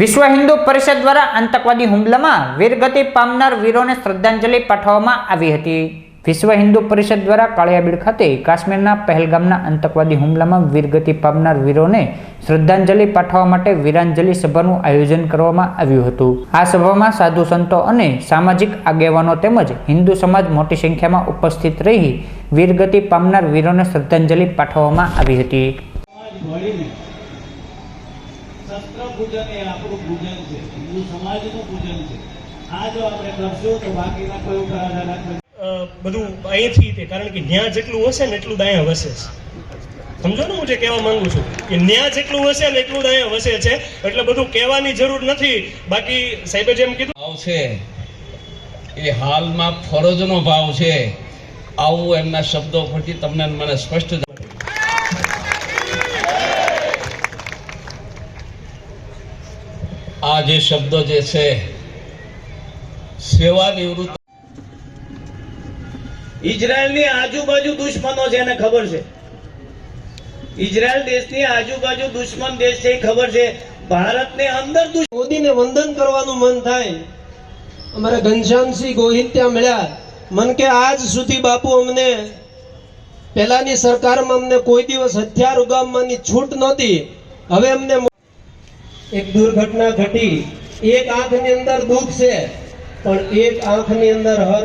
વિશ્વ હિન્દુ પરિષદ દ્વારા આતંકવાદી હુમલામાં વીરગતિ પામનાર વીરોને શ્રદ્ધાંજલિ પાઠવવામાં આવી હતી. વિશ્વ હિન્દુ પરિષદ દ્વારા કાળિયાબીડ ખાતે કાશ્મીરના પહેલગામના આતંકવાદી હુમલામાં વીરગતિ પામનાર વીરોને શ્રદ્ધાંજલિ પાઠવવા માટે વીરાંજલિ સભાનું આયોજન કરવામાં આવ્યું હતું. આ સભામાં સાધુ સંતો અને સામાજિક આગેવાનો તેમજ હિન્દુ સમાજ મોટી સંખ્યામાં ઉપસ્થિત રહી વીરગતિ પામનાર વીરોને શ્રદ્ધાંજલિ પાઠવવામાં આવી હતી. શસ્ત્ર પૂજન એ આપણું પૂજન છે. હિન્દુ સમાજનું પૂજન છે. આ જો આપણે કરશું તો બાકીના કોઈ ઉપર આધાર રાખવા બધું અહીંથી તે કારણ કે ન્યા જેટલું હશે ને એટલું દાયા વસે છે. સમજો ને હું જે કહેવા માંગુ છું? કે ન્યા જેટલું હશે ને એટલું દાયા વસે છે એટલે બધું કહેવાની જરૂર નથી. બાકી સાહેબે જેમ કીધું ભાવ છે. એ હાલમાં ફરજનો ભાવ છે. આવું એમના શબ્દો પરથી તમને મને સ્પષ્ટ જે શબ્દો જે છે સેવા નિવૃત્ત ઇઝરાયલની આજુબાજુ દુશ્મનો છે એને ખબર છે. ઇઝરાયલ દેશની આજુબાજુ દુશ્મન દેશ છે એ ખબર છે. ભારતની અંદર મોદીને વંદન કરવાનું મન થાય. અમારા ઘનશ્યામસિંહ ગોહિલ ત્યાં મળ્યા. મન કે આજ સુધી બાપુ અમને પહેલાની સરકારમાં અમને કોઈ દિવસ હથિયાર ઉગામવાની છૂટ નહોતી. હવે અમને એક દુર્ઘટના ઘટી. એક આંખની અંદર દુઃખ છે પણ એક આંખની અંદર હર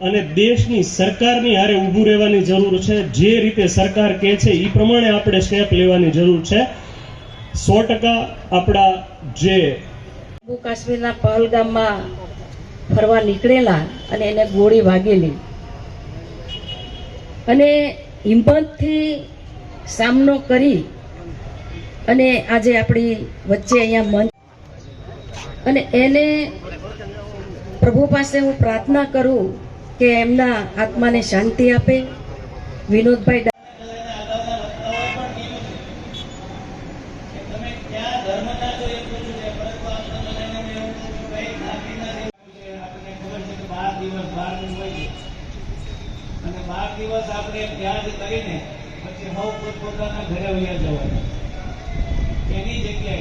અને દેશની સરકારની હારે ઊભું રહેવાની જરૂર છે. જે રીતે સરકાર કહે છે એ પ્રમાણે આપણે સ્ટેપ લેવાની જરૂર છે. સો ટકા આપણા જે જમ્મુ કાશ્મીરના પહલગામમાં ફરવા નીકળેલા અને એને ગોળી વાગેલી. અને હિંમતથી સામનો કરી અને આજે આપણી વચ્ચે અહીંયા મંચ અને એને પ્રભુ પાસે હું પ્રાર્થના કરું કે એમના આત્માને શાંતિ આપે. વિનોદભાઈ દિવસ આપણે ત્યાગ કરીને પછી હવ પોતપોતાના ઘરે વયા જવાના. એની જગ્યાએ